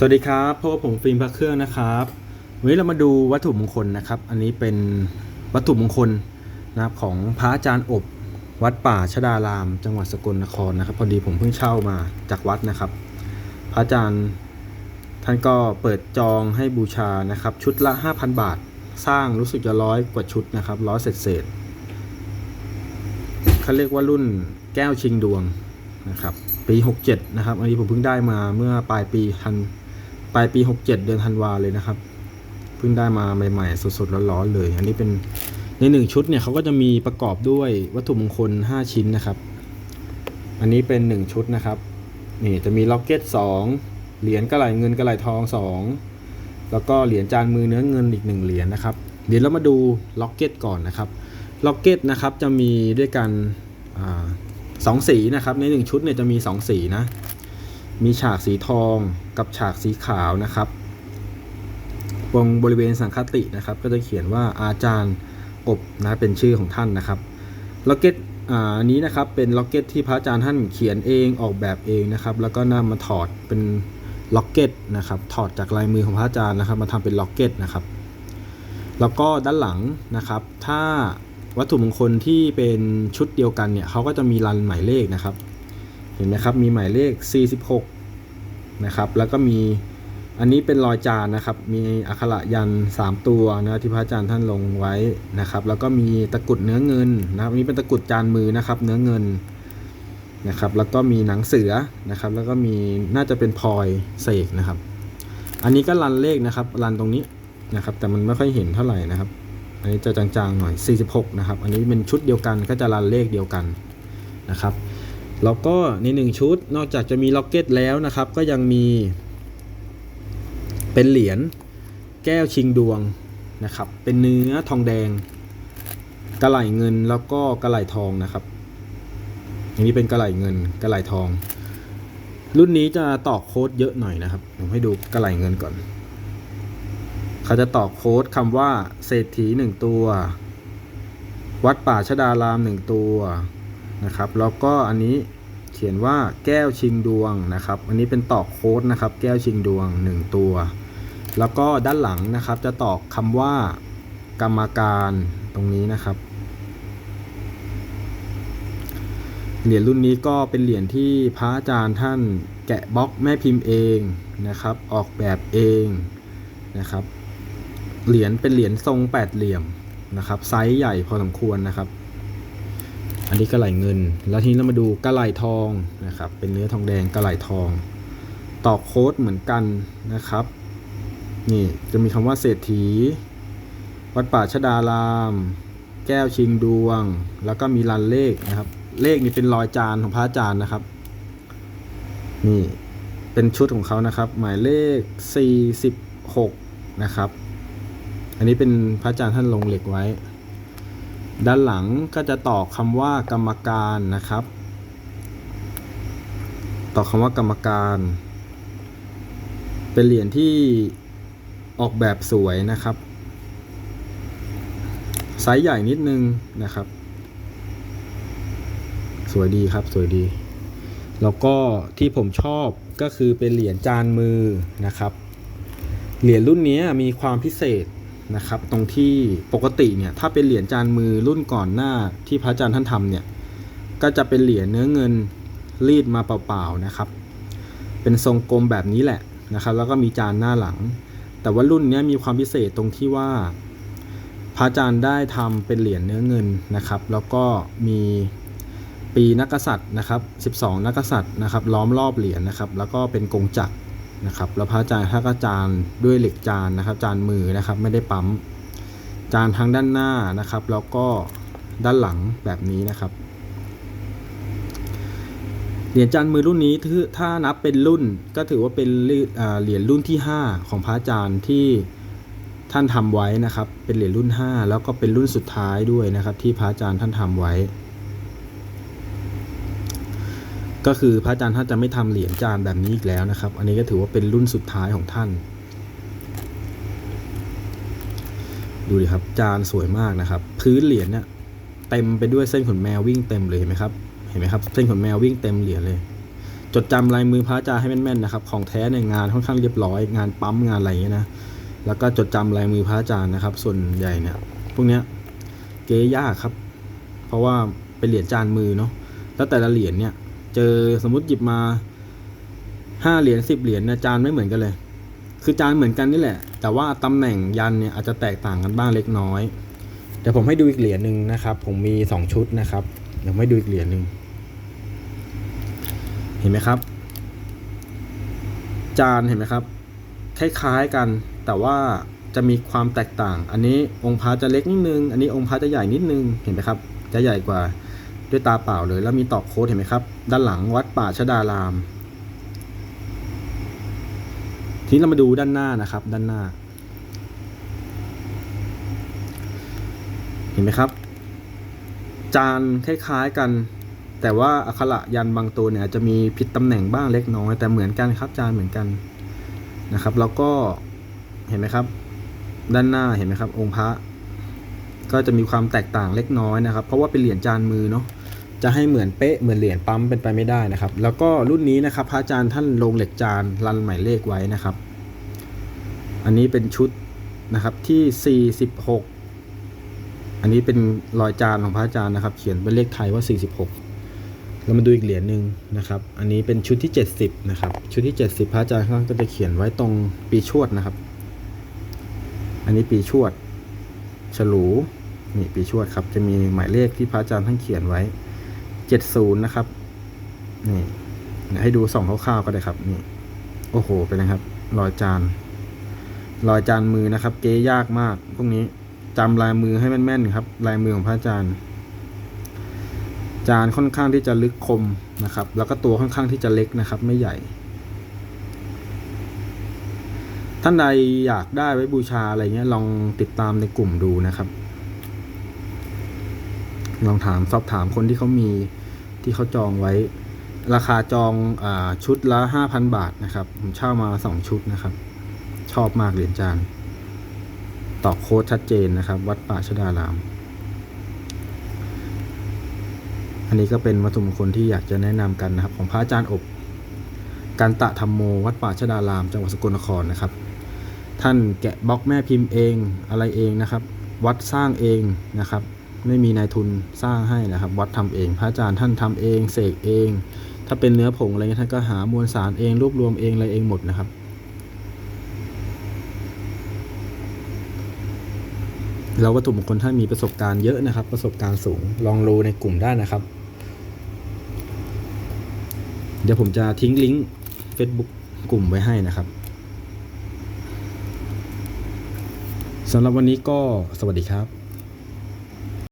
สวัสดีครับพบกับผมฟิล์มพระเครื่องนะครับวันนี้เรามาดูวัตถุมงคลนะครับ อันนี้เป็นวัตถุมงคลนะครับของพระอาจารย์อบ วัดป่าชดาราม จังหวัดสกลนครนะครับ พอดีผมเพิ่งเช่ามาจากวัดนะครับ พระอาจารย์ท่านก็เปิดจองให้บูชานะครับ ชุดละ 5,000 บาท สร้างรู้สึกจะร้อยกว่าชุดนะครับร้อยเศษเศษๆเขาเรียกว่ารุ่นแก้วชิงดวงนะครับปี 67 นะครับ อันนี้ผมเพิ่งได้มาเมื่อปลายปีทัน ปลายปี 67 เดือนธันวาเลยนะครับ เพิ่งได้มาใหม่ๆสดๆร้อนๆเลย อันนี้เป็นในหนึ่งชุดเนี่ยเขาก็จะมีประกอบด้วยวัตถุมงคล 5 ชิ้นนะครับ อันนี้เป็น 1 ชุดนะครับนี่จะมีล็อกเก็ต2เหรียญกระไหลเงินกระไหลทอง 2 แล้วก็เหรียญจานมือเนื้อเงินอีก 1 เหรียญนะครับ เดี๋ยวเรามาดูล็อกเก็ตก่อนนะครับล็อกเก็ตนะครับจะมีด้วยกันสองสีนะครับใน 1 ชุดเนี่ยจะมี 2 สีนะ มีฉากสีทองกับฉากสีขาวนะครับตรงบริเวณสังคตินะครับ ก็จะเขียนว่าอาจารย์อบนะเป็นชื่อของท่านนะครับล็อกเก็ตอ่าอันนี้นะครับเป็นล็อกเก็ตที่พระอาจารย์ท่านเขียนเองออกแบบเองนะครับ แล้วก็นำมาถอดเป็นล็อกเก็ตนะครับถอดจากลายมือของพระอาจารย์นะครับ มาทำเป็นล็อกเก็ตนะครับ แล้วก็ด้านหลังนะครับ ถ้าวัตถุมงคลที่เป็นชุดเดียวกันเนี่ยเขาก็จะมีรันหมายเลขนะครับ เห็นไหมครับ มีหมายเลข 46 นะครับ แล้วก็มีอันนี้เป็นรอยจานนะครับ มีอักขระยัน 3 ตัวนะที่พระอาจารย์ท่านลงไว้นะครับ แล้วก็มีตะกุดเนื้อเงินนะครับอันนี้เป็นตะกุดจานมือนะครับ เนื้อเงินนะครับ แล้วก็มีหนังเสือนะครับ แล้วก็มีน่าจะเป็นพลอยเสกนะครับ อันนี้ก็รันเลขนะครับ รันตรงนี้นะครับ แต่มันไม่ค่อยเห็นเท่าไหร่นะครับ อันนี้จะจางๆหน่อย 46 นะครับ อันนี้เป็นชุดเดียวกันก็จะรันเลขเดียวกันนะครับ แล้วก็ในหนึ่งชุดนอกจากจะมีล็อกเก็ตแล้วนะครับ ก็ยังมี เป็นเหรียญแก้วชิงดวงนะครับ เป็นเนื้อทองแดง กระไหลเงินแล้วก็กระไหลทองนะครับอันนี้เป็นกระไหลเงินกระไหลทอง รุ่นนี้จะตอกโค้ดเยอะหน่อยนะครับผมให้ดูกระไหลเงินก่อน เขาจะตอกโค้ดคำว่า เศรษฐีหนึ่งตัว วัดป่าชดารามหนึ่งตัว นะครับ แล้วก็อันนี้เขียนว่าแก้วชิงดวงนะครับ อันนี้เป็นตอกโค้ดนะครับ แก้วชิงดวง 1 ตัว แล้วก็ด้านหลังนะครับจะตอกคำว่ากรรมการตรงนี้นะครับ เหรียญรุ่นนี้ก็เป็นเหรียญที่พระอาจารย์ท่านแกะบล็อกแม่พิมพ์เองนะครับ ออกแบบเองนะครับ เหรียญเป็นเหรียญทรงแปดเหลี่ยมนะครับ ไซส์ใหญ่พอสมควรนะครับ อันนี้กระไหลเงิน แล้วทีนี้เรามาดูกระไหลทองนะครับ เป็นเนื้อทองแดงกระไหลทอง ต่อโค้ดเหมือนกันนะครับ นี่จะมีคำว่าเศรษฐี วัดป่าชดาราม แก้วชิงดวง แล้วก็มีรันเลขนะครับ เลขนี่เป็นรอยจานของพระอาจารย์นะครับ นี่เป็นชุดของเขานะครับ หมายเลข 46 นะครับ อันนี้เป็นพระอาจารย์ท่านลงเหล็กไว้ ด้านหลังก็จะต่อคำว่ากรรมการนะครับ ต่อคำว่ากรรมการ เป็นเหรียญที่ออกแบบสวยนะครับไซส์ใหญ่นิดนึงนะครับ สวยดีครับสวยดี แล้วก็ที่ผมชอบก็คือเป็นเหรียญจานมือนะครับ เหรียญรุ่นนี้มีความพิเศษ นะครับตรงที่ปกติเนี่ยถ้าเป็นเหรียญจานมือรุ่นก่อนหน้าที่พระอาจารย์ท่านทำเนี่ยก็จะเป็นเหรียญเนื้อเงินรีดมาเปล่าๆนะครับ เป็นทรงกลมแบบนี้แหละนะครับ แล้วก็มีจานหน้าหลัง แต่ว่ารุ่นนี้มีความพิเศษตรงที่ว่า พระอาจารย์ได้ทำเป็นเหรียญเนื้อเงินนะครับ แล้วก็มีปีนักษัตริย์นะครับ 12 นักกษัตริย์นะครับ ล้อมรอบเหรียญนะครับ แล้วก็เป็นกงจักร นะครับแล้วพระอาจารย์ท่านก็จานด้วยเหล็กจานนะครับ จานมือนะครับไม่ได้ปั๊ม จานทั้งด้านหน้านะครับ แล้วก็ด้านหลังแบบนี้นะครับเหรียญจานมือรุ่นนี้ถ้านับเป็นรุ่นก็ถือว่าเป็นเหรียญอ่ยรุ่นที่ 5 ของพระอาจารย์ที่ท่านทำไว้นะครับ เป็นเหรียญรุ่น 5 แล้วก็เป็นรุ่นสุดท้ายด้วยนะครับ ที่พระอาจารย์ท่านทำไว้ ก็คือพระอาจารย์ท่านจะไม่ทำเหรียญจานแบบนี้อีกแล้วนะครับ อันนี้ก็ถือว่าเป็นรุ่นสุดท้ายของท่าน ดูดิครับ จานสวยมากนะครับ พื้นเหรียญเนี่ยเต็มไปด้วยเส้นขนแมววิ่งเต็มเลยเห็นไหมครับ เห็นไหมครับ เส้นขนแมววิ่งเต็มเหรียญเลย จดจำลายมือพระอาจารย์ให้แม่นๆนะครับ ของแท้ในงานค่อนข้างเรียบร้อย งานปั๊มงานอะไรเงี้ยนะ แล้วก็จดจำลายมือพระอาจารย์นะครับ ส่วนใหญ่เนี่ย พวกเนี้ยเก๊ยากครับ เพราะว่าเป็นเหรียญจานมือเนาะ แล้วแต่ละเหรียญเนี่ย เจอสมมติหยิบมาห้าเหรียญสิบเหรียญนะจานไม่เหมือนกันเลย คือจานเหมือนกันนี่แหละ แต่ว่าตำแหน่งยันเนี่ยอาจจะแตกต่างกันบ้างเล็กน้อยเดี๋ยวผมให้ดูอีกเหรียญหนึ่งนะครับ ผมมีสองชุดนะครับเดี๋ยวผมให้ดูอีกเหรียญหนึ่งเห็นไหมครับ จานเห็นไหมครับ คล้ายๆกัน แต่ว่าจะมีความแตกต่าง อันนี้องค์พระจะเล็กนิดนึง อันนี้องค์พระจะใหญ่นิดนึง เห็นไหมครับ จะใหญ่กว่า ด้วยตาเปล่าเลย แล้วมีตอกโค้ดเห็นไหมครับ ด้านหลังวัดป่าชดาราม ทีนี้เรามาดูด้านหน้านะครับ ด้านหน้า เห็นไหมครับ จานคล้ายๆกัน แต่ว่าอักขระยันบางตัวเนี่ยอาจจะมีผิดตำแหน่งบ้างเล็กน้อย แต่เหมือนกันครับจานเหมือนกันนะครับ แล้วก็เห็นไหมครับ ด้านหน้าเห็นไหมครับ องค์พระก็จะมีความแตกต่างเล็กน้อยนะครับ เพราะว่าเป็นเหรียญจานมือเนาะ จะให้เหมือนเป๊ะเหมือนเหรียญปั๊มเป็นไปไม่ได้นะครับ แล้วก็รุ่นนี้นะครับพระอาจารย์ท่านลงเหล็กจานรันหมายเลขไว้นะครับ อันนี้เป็นชุดนะครับที่ 46 อันนี้เป็นรอยจานของพระอาจารย์นะครับ เขียนเป็นเลขไทยว่า 46เรามาดูอีกเหรียญหนึ่งนะครับ อันนี้เป็นชุดที่ 70 นะครับ ชุดที่ 70 พระอาจารย์ข้างก็จะเขียนไว้ตรงปีชวดนะครับ อันนี้ปีชวด ฉลูนี่ปีชวดครับ จะมีหมายเลขที่พระอาจารย์ท่านเขียนไว้ 70 นะครับ นี่เดี๋ยวให้ดูส่องคร่าวๆก็ได้ครับ นี่ โอ้โหเป็นไงครับ รอยจาน รอยจานมือนะครับเก๊ยากมาก พวกนี้จำลายมือให้แม่นๆครับ ลายมือของพระอาจารย์ จานค่อนข้างที่จะลึกคมนะครับ แล้วก็ตัวค่อนข้างที่จะเล็กนะครับ ไม่ใหญ่ ท่านใดอยากได้ไว้บูชาอะไรเงี้ย ลองติดตามในกลุ่มดูนะครับ ลองถามสอบถามคนที่เขามีที่เขาจองไว้ ราคาจองอชุดละห้าพันบาทนะครับ ผมเช่ามาสองชุดนะครับ ชอบมากเหรียญจานตอกโค้ดชัดเจนนะครับ วัดป่าชดาราม อันนี้ก็เป็นวัตถุมงคลที่อยากจะแนะนำกันนะครับ ของพระอาจารย์อบการตะธรรมโมวัดป่าชดาราม จังหวัดสกลนครนะครับ ท่านแกะบล็อกแม่พิมพ์เองอะไรเองนะครับ วัดสร้างเองนะครับ ไม่มีนายทุนสร้างให้นะครับ วัดทำเอง พระอาจารย์ท่านทำเองเสกเอง ถ้าเป็นเนื้อผงอะไรเงี้ยท่านก็หามวลสารเองรวบรวมเองอะไรเองหมดนะครับ เราวัตถุมงคลท่านมีประสบการณ์เยอะนะครับ ประสบการณ์สูงลองรูในกลุ่มได้นะครับ เดี๋ยวผมจะทิ้งลิงก์ Facebook กลุ่มไว้ให้นะครับสำหรับวันนี้ก็สวัสดีครับ